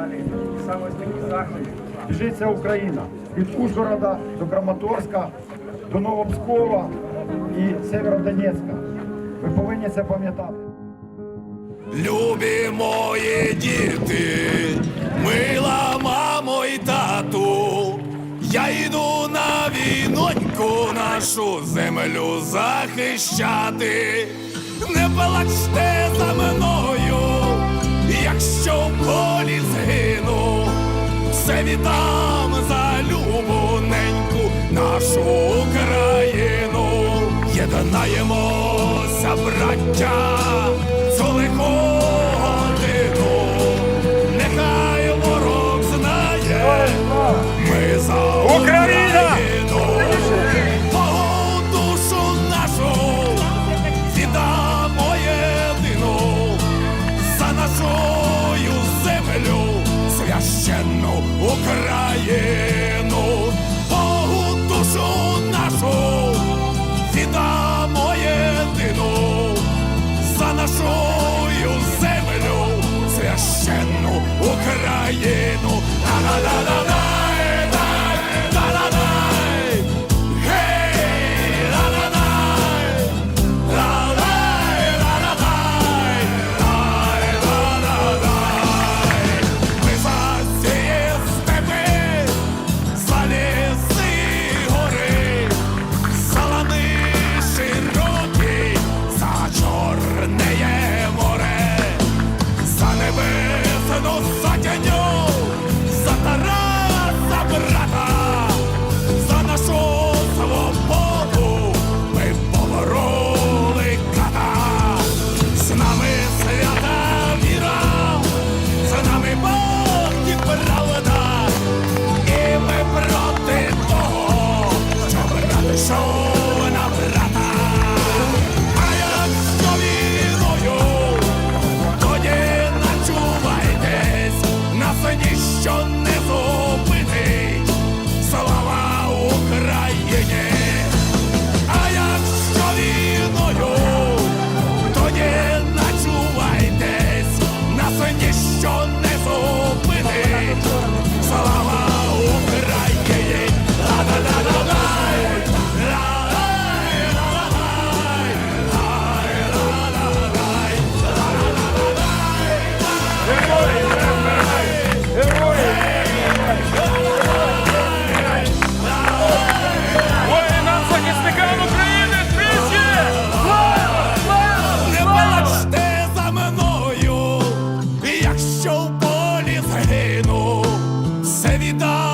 далі саме з таких заходів. Біжить вся Україна від Ужгорода до Краматорська, до Новопскова і Северодонецька. Ви повинні це пам'ятати. Любі мої діти, мила мамо і тату, я йду на війноньку нашу землю захищати. Не плачте за мною, якщо в все віддам за любоненьку нашу Україну. Єднаємося, браття, Україну. Богу душу нашу віддамо єдину за нашою землю священну Україну. що не зупинить. Слава vida.